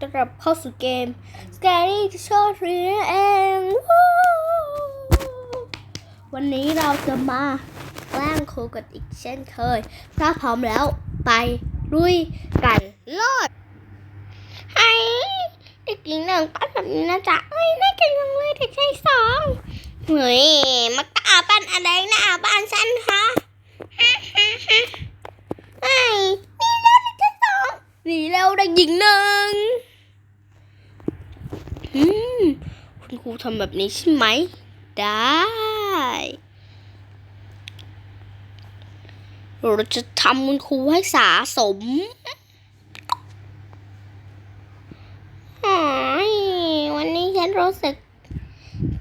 ต้อนรับเข้าสู่เกม Scary Show 3เองวันนี้เราจะมาแกล้งโคกันอีกเช่นเคย ถ้าพร้อมแล้วไปลุยกันโลดไอ้เด็กหญิงหนึ่งปั้นแบบนี้นะจ๊ะเอ้ยน่าก่งจังเลยเด็กชายสองเฮ้ยมากล้าปั้นอะไรหน้าบ้านฉันคะไอ้นี่แล้วเด็กชายสอง หนีแล้วเด็กหญิงหนึ่งคุณครูทำแบบนี้ใช่ไหม ได้ เราจะทำคุณครูให้สะสมวันนี้ฉันรู้สึก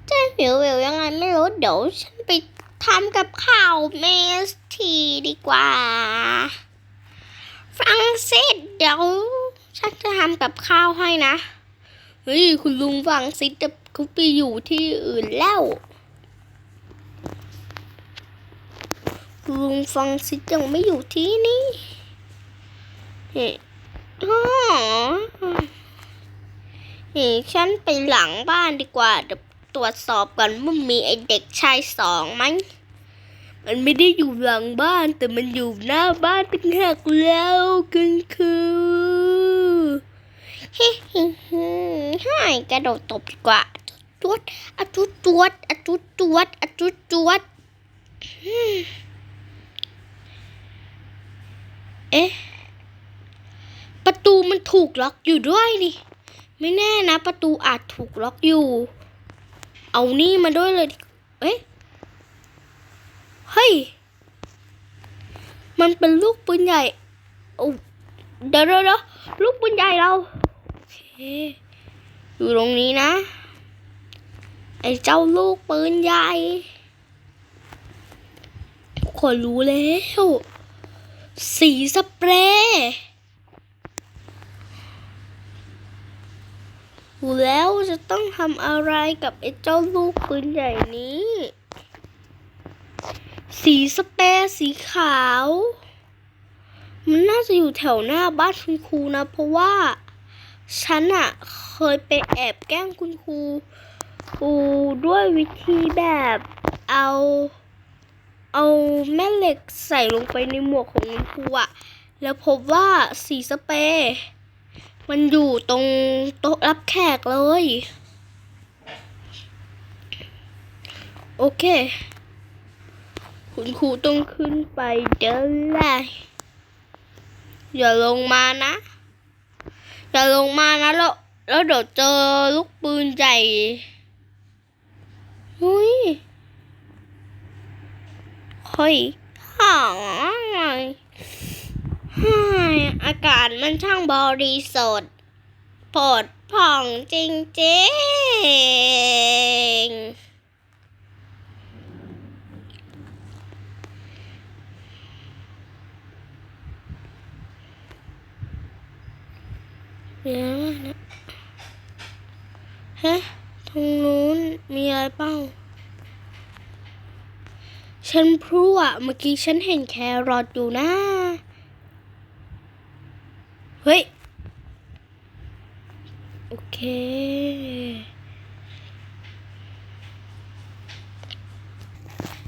จะหิวๆยังไงไม่รู้ เดี๋ยวฉันไปทำกับข้าวเมสทีดีกว่า ฟังสิเดี๋ยวฉันจะทำกับข้าวให้นะเฮ้ยคุณลุงฟังสิจะเขาไปอยู่ที่อื่นแล้วลุงฟังสิยังไม่อยู่ที่นี่เฮ้อ๋อเฮ้ฉันไปหลังบ้านดีกว่าเดี๋ยวตรวจสอบก่อนว่ามีไอเด็กชายสองไหม มันไม่ได้อยู่หลังบ้าน แต่มันอยู่หน้าบ้านเป็นหักแล้วกันคือเฮ้เฮ้เฮ้ให้กระโดดตบดีกว่าจวดอะจุดจวดอะจุดจวดอะจุดจวดเอ๊ะประตูมันถูกล็อกอยู่ด้วยนี่ ไม่แน่นะ ประตูอาจถูกล็อกอยู่ เอานี่มาด้วยเลย เอ๊ะ เฮ้ย มันเป็นลูกปืนใหญ่โอ้เดี๋ยวเดี๋ยวเดี๋ยวลูกปืนใหญ่เราโอเคอยู่ตรงนี้นะ ไอ้เจ้าลูกปืนใหญ่ทุกคนรู้แล้วสีสเปรย์รู้แล้วจะต้องทำอะไรกับไอ้เจ้าลูกปืนใหญ่นี้ สีสเปรย์สีขาว มันน่าจะอยู่แถวหน้าบ้านคุณครูนะ เพราะว่า ฉันอะเคยไปแอบแกล้งคุณครูครูด้วยวิธีแบบเอา เอาแม่เหล็กใส่ลงไปในหมวกของคุณครูอะแล้วพบว่าสีสเปรย์มันอยู่ตรงโต๊ะรับแขกเลย โอเค คุณครูต้องขึ้นไปเดินไล่อย่าลงมานะ อย่าลงมานะแล้วแล้วเดี๋ยวเจอลูกปืนใหญ่หุยเฮ้ยห่างฮ้ยอากาศมันช่างบริสุทธิ์ผดผ่องจริงๆ เดี๋ยวนะฮะตรงนู้นมีอะไรเปล่าฉันพรั่วเมื่อกี้ฉันเห็นแครอทอยู่นะ เฮ้ย โอเค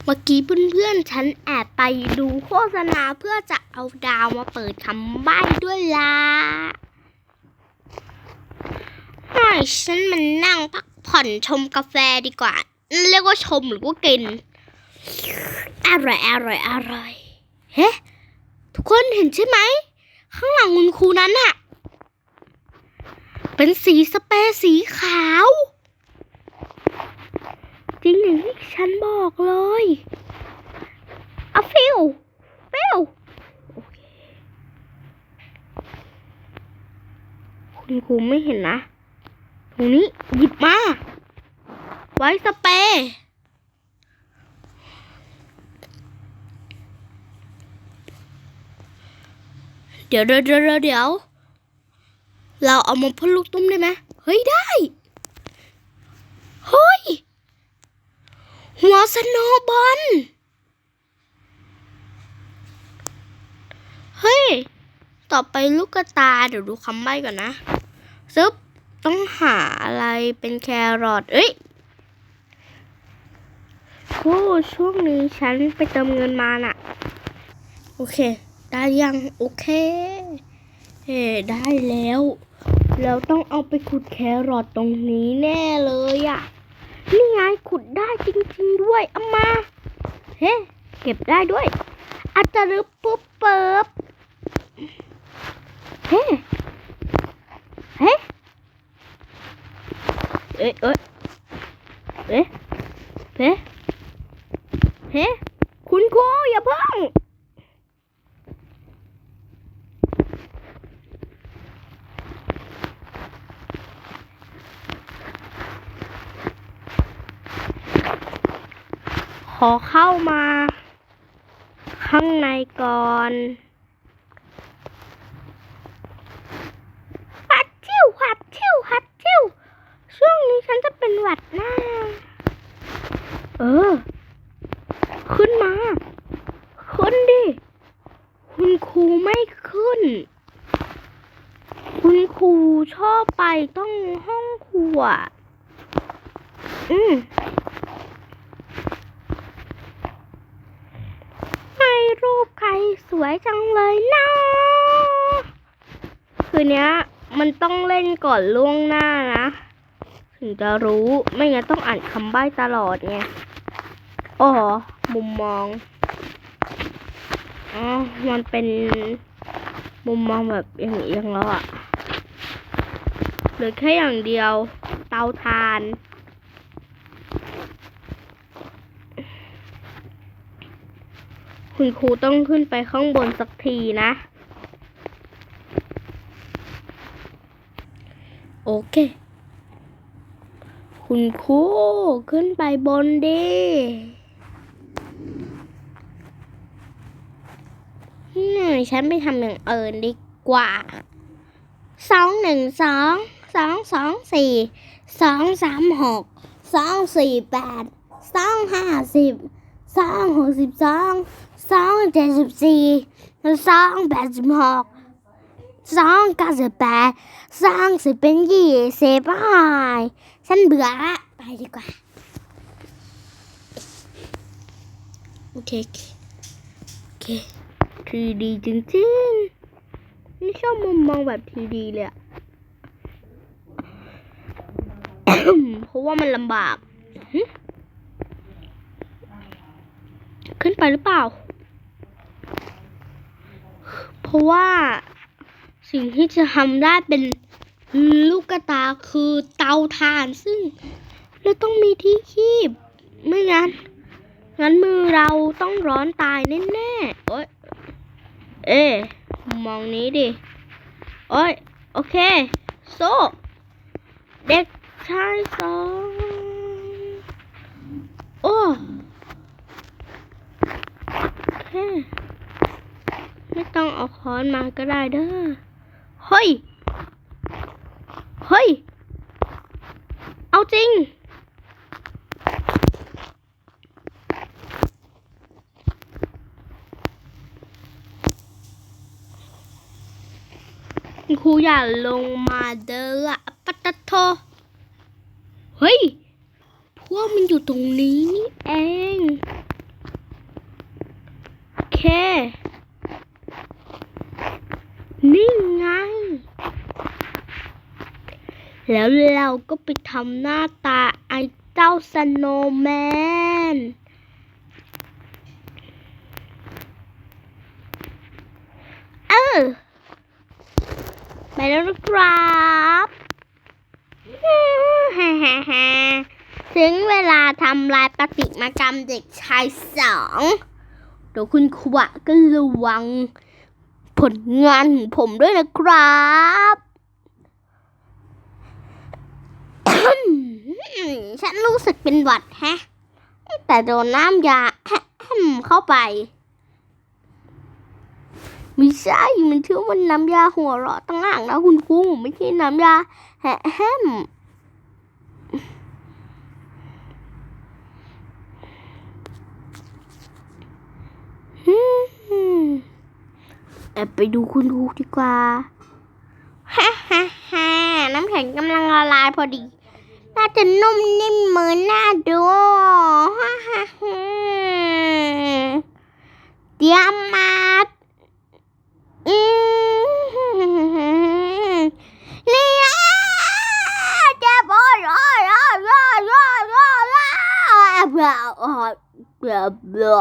เมื่อกี้เพื่อนๆ ฉันแอบไปดูโฆษณาเพื่อจะเอาดาวมาเปิดคำใบ้ด้วยล่ะ ให้ฉันมันนั่งพักผ่อนชมกาแฟดีกว่า เรียกว่าชมหรือว่ากิน อร่อยอร่อยอร่อย เฮ้ทุกคนเห็นใช่ไหม ข้างหลังคุณครูนั้นอะเป็นสีสเปรย์สีขาว จริงอย่างที่ฉันบอกเลยเอาฟิวฟิวคุณครูไม่เห็นนะ ตรงนี้หยิบมา ไว้สเปรย์เดี๋ยวเดี๋ยวเดี๋ยว เราเอามาพ่นลูกตุ้มได้ไหมเฮ้ยได้ เฮ้ย หัวสโนบอลเฮ้ย ต่อไปลูกกระตา เดี๋ยวดูคำใบ้ก่อนนะซึบ ต้องหาอะไรเป็นแครอทเอ้ยโอ้ช่วงนี้ฉันไปเติมเงินมาน่ะ โอเค ได้ยัง โอเค เฮ้ได้แล้ว แล้วต้องเอาไปขุดแครอทตรงนี้แน่เลยอะ่ะ นี่ไงขุดได้จริง ๆ ด้วยเอามา เฮ้ เก็บได้ด้วยอัตรึบปุ๊บเปิบเฮ้ เฮ้ เอ๊ะเอ๊ะเอ๊ะเฮ้เฮ้คุณครูอย่าเพิ่งขอเข้ามา ข้างในก่อนฮัดชิวฮัดชิวฮัดชิวช่วงนี้ฉันจะ เป็นหวัดหน้า เออ ขึ้นมา ขึ้นดิ คุณครูไม่ขึ้น คุณครูชอบไปต้องห้องครัว อืมให้รูปใครสวยจังเลยนะคืนเนี้ยมันต้องเล่นก่อนล่วงหน้านะ ถึงจะรู้ไม่งั้นต้องอ่านคำใบ้ตลอดไงอ๋อมุมมองอ๋อมันเป็นมุมมองแบบเอียงๆแล้วอะหลือแค่อย่างเดียว เตาทาน คุณครูต้องขึ้นไปข้างบนสักทีนะ โอเค คุณครูขึ้นไปบนดินี่ฉันไปทำอย่างเอินดีกว่า สองหนึ่งสอง สองสองสี่ สองสามหก สองสี่แปด สองห้าสิบ สองหกสิบสอง สองเจ็ดสิบสี่ สองแปดสิบหกสองเก้าสิบแปดสองสิบเป็นยี่สิบห้า ฉันเบื่อละไปดีกว่า โอเค โอเคทีดีจริงๆ นี่ชอบมุมมองแบบทีดีเลยอะเพราะว่ามันลำบาก ขึ้นไปหรือเปล่า เพราะว่าสิ่งที่จะทำได้เป็น ลูกกระตาคือเตาถ่านซึ่งเราต้องมีที่คีบ ไม่งั้น งั้นมือเราต้องร้อนตายแน่ๆโอ๊ยเอ๊ะมองนี้ดิ โอ๊ย โอเค โซ เด็กชายสองโอ้โอเคไม่ต้องเอาค้อนมาก็ได้เด้อ เฮ้ย เฮ้ย เอาจริง ครูอย่าลงมาเด้ออะปัตตะโท เฮ้ย พวกมันอยู่ตรงนี้นี่เอง โอเค นี่ไง แล้วเราก็ไปทำหน้าตาไอ้เจ้าสโนว์แมน เออ ไปแล้วนะครับฮ่าฮ่าฮ่าถึงเวลาทำลายปฏิมากรรมเด็กชายสองเดี๋ยวคุณขวะก็ระวังผลงานของผมด้วยนะครับ ฉันรู้สึกเป็นหวัดแฮะ แต่โดนน้ำยาเข้าไปไม่ใช่มันชื่อว่าน้ำยาหัวเราะตั้งห่างนะคุณครูไม่ใช่น้ำยาแฮะแฮมแอบไปดูคุณครูดีกว่าฮ่าฮ่าฮ่าน้ข็งกำลังละลายพอดี น่าจะนุ่มนิ่มเหมือนหน่าดูฮ่าฮ่าฮ่าเตรียมมาอืมนี่อะเจะบอรอรอรอรอรอรอเบื่อเบื่อเบื่อ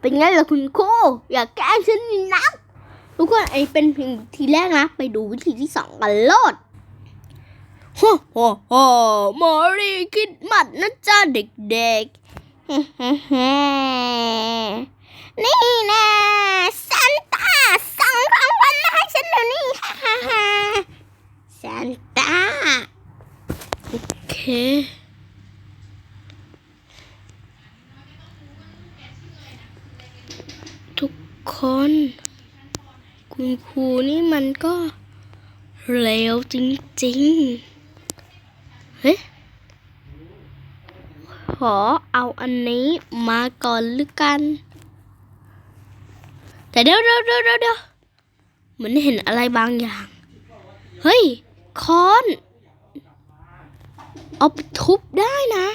เป็นไงล่ะคุณครูอย่าแกล้งฉันนี่นะทุกคนไอเป็นเพียงทีแรกนะ ไปดูวิธีที่สองกันโลด ฮ่าฮ่าฮ่ามอรีคิดมัดนะจ๊ะเด็กๆ นี่นะซันตาสั่งของวัญมาให้ฉันเดี๋ยวนี้ฮ่าฮ่าฮ่าซันตาโอเคทุกคน คุณครูนี่มันก็เร็วจริงๆ เฮ้ยขอเอาอันนี้มาก่อนหรือกัน แต่เดี๋ยวเดี๋ยวเดี๋ยวเดี๋ยวเดี๋ยวเหมือนเห็นอะไรบางอย่าง เฮ้ยค้อน เอาไปทุบได้นะ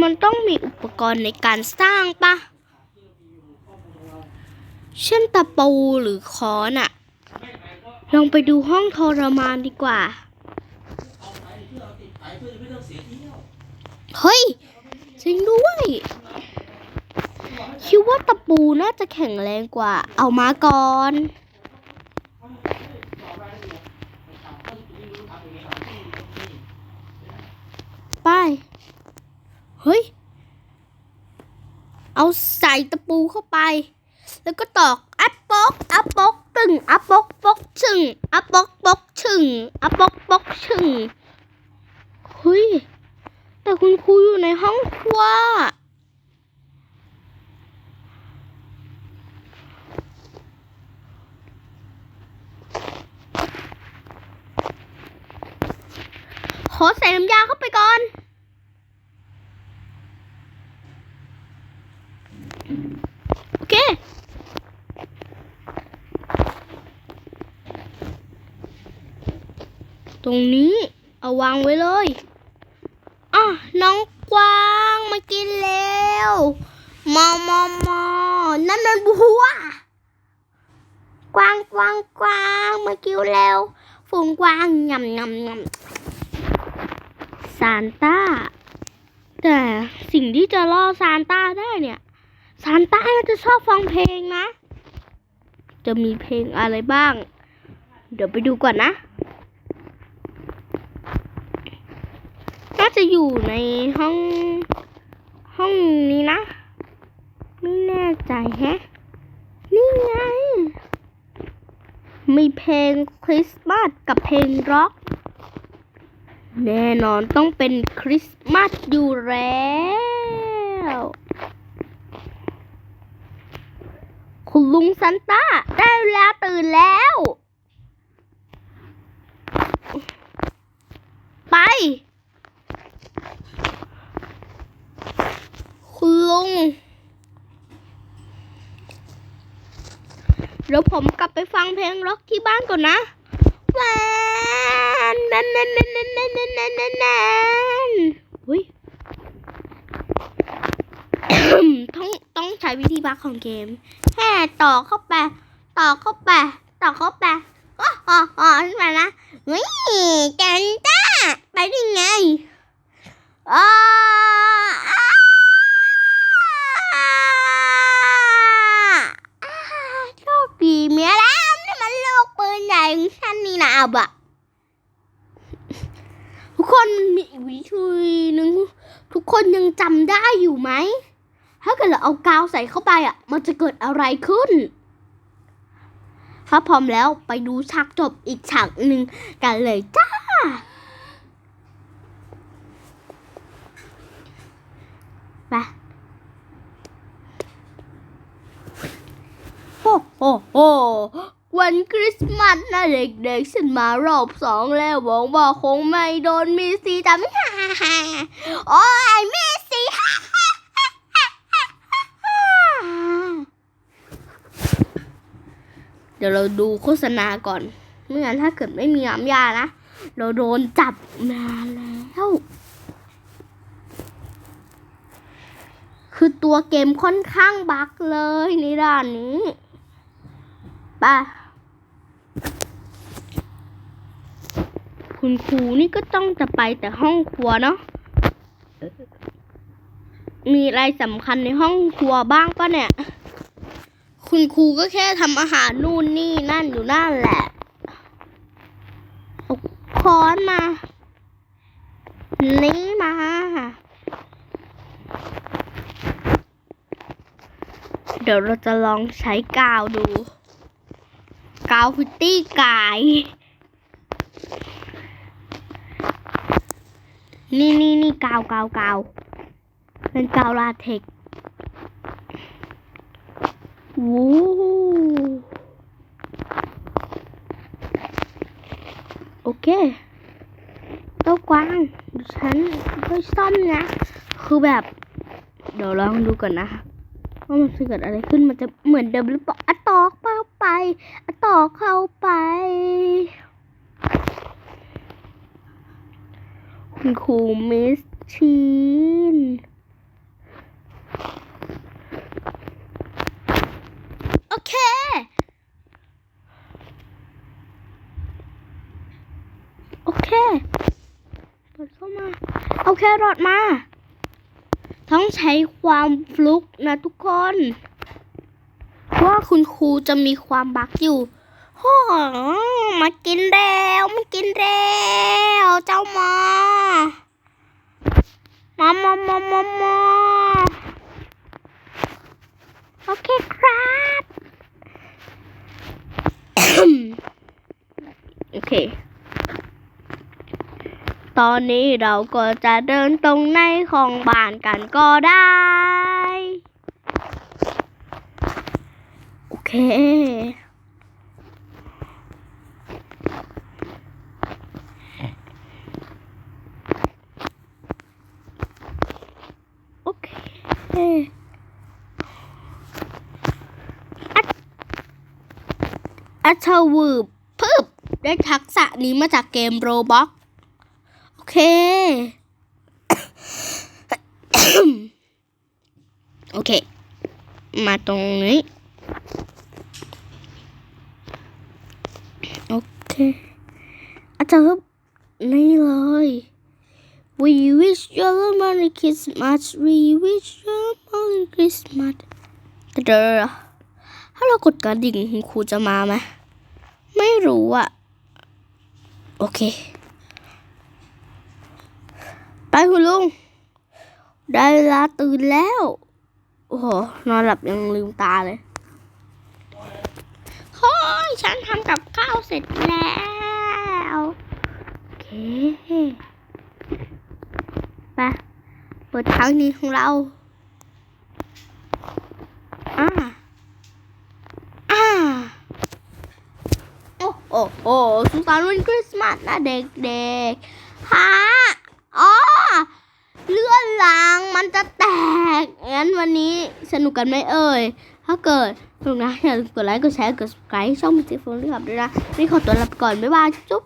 มันต้องมีอุปกรณ์ในการสร้างปะเช่นตะปูหรือค้อนอะลองไปดูห้องทรมานดีกว่า เฮ้ย จริงด้วย คิดว่าตะปูน่าจะแข็งแรงกว่า เอามาก่อน ไป เฮ้ย เอาใส่ตะปูเข้าไป แล้วก็ตอกอัปปอกอัปปกตึงอัปปกปกชึงอัปปกปกชึงอัปปกปกชึงเฮ้ย แต่คุณครูอยู่ในห้องครัวขอใส่น้ำยาเข้าไปก่อน โอเค ตรงนี้เอาวางไว้เลย น้องกวางมากินแล้วมอมอมอนั่นมันบัว กวางกวางกวางมากินแล้ว ฝูงกวางยำยำยำซานต้า แต่สิ่งที่จะล่อซานต้าได้เนี่ยซานต้าน่าจะชอบฟังเพลงนะ จะมีเพลงอะไรบ้าง เดี๋ยวไปดูก่อนนะ น่า จะอยู่ในห้อง ห้องนี้นะ ไม่แน่ใจแฮะ นี่ไง มีเพลงคริสต์มาสกับเพลงร็อก แน่นอนต้องเป็นคริสต์มาสอยู่แล้วคุณลุงซันต้าได้เวลาตื่นแล้ว ไป คุณ ลุง เดี๋ยวผมกลับไปฟังเพลงร็อกที่บ้านก่อนนะแวนแนนแนนแนนแนนแนนแนนแนนแนนแนนอุ้ยต้องต้องใช้วิธีบักของเกมแค่ต่อเข้าไป ต่อเข้าไป ต่อเข้าไปอ๋ออ๋ออ๋อขึ้นมานะเฮ้ยแกนต้าไปได้ไงอ๋ออ้าอ่าโชคดีเมียแล้วนี่มันลูกปืนใหญ่ของฉันนี่นะเอาบะทุกคนมันมีอีกวิธีหนึ่งทุกคนยังจำได้ อยู่ไหม ถ้าเกิดเราเอากาวใส่เข้าไปอะ มันจะเกิดอะไรขึ้นถ้าพร้อมแล้วไปดูฉากจบอีกฉากหนึ่งกันเลยจ้า ไปโอ้โหโหวันคริสต์มาสนะเด็กๆ ฉันมารอบสองแล้วหวังว่าคงไม่โดนมีสีทำฮ่าฮ่าฮ่าโอ้ยมีสีฮ่าฮ่าฮ่าฮ่าฮ่าเดี๋ยวเราดูโฆษณาก่อนไม่งั้นถ้าเกิดไม่มีน้ำยานะ เราโดนจับนาแล้ว คือตัวเกมค่อนข้างบั๊กเลยในด่านนี้ไป่ะคุณครูนี่ก็ต้องจะไปแต่ห้องครัวเนาะมีอะไรสำคัญในห้องครัวบ้างปะเนี่ย คุณครูก็แค่ทำอาหารนู่นนี่นั่นอยู่นั่นแหละค้อนมา นี่มาเดี๋ยวเราจะลองใช้กาวดู กาวพิตตี้กาย นี่นี่นี่กาวกาวกาวเป็นกาวลาเทกซ์ วู้โอเคเต้ากวางฉันไปซ่อมนะ คือแบบ เดี๋ยวลองดูก่อนนะคะว่ามันจะเกิดอะไรขึ้นมันจะเหมือนเดิมหรือเปล่าอะตอกเข้าไปอะตอกเข้าไป คุณครูมิสชีน โอ เค โอเคเปิดเข้ามา เอาแครอทมา ต้องใช้ความฟลุกนะทุกคน ว่าคุณครูจะมีความบักอยู่โอ้มากินแล้วมากินแล้วเจ้ามามามามามามาโอเคครับ โอเค ตอนนี้เราก็จะเดินตรงในของบ้านกันก็ได้ โอเค โอเคอัดอั ชวืบพึบได้ทักษะนี้มาจากเกมโรบ็อกโอเค โอเค มาตรงนี้ โอเค อาจารย์นี่เลย We wish you a Merry Christmas We wish you a Merry Christmas เดี๋ยวถ้าเรากดกระดิ่งคุณครูจะมาไหม ไม่รู้อะโอเค ไปคุณลุง ได้เวลาตื่นแล้ว โอ้โห นอนหลับยังลืมตาเลยเฮ้ยฉันทำกับข้าวเสร็จแล้ว โอเคไปเปิดทางนี้ของเรา อ่า โอ้โอ้สุสานวันคริสต์มาสนะเด็กๆฮะอ๋อเลื่อนรางมันจะแตก งั้นวันนี้สนุกกันไหมเอ่ย ถ้าเกิดสนุกนะอย่าลืมกดไลค์ กดแชร์ กด subscribe ช่องมิจิฟงด้วยครับด้วยนะ นี่ขอตัวลาไปก่อน บ๊ายบาย จุ๊บ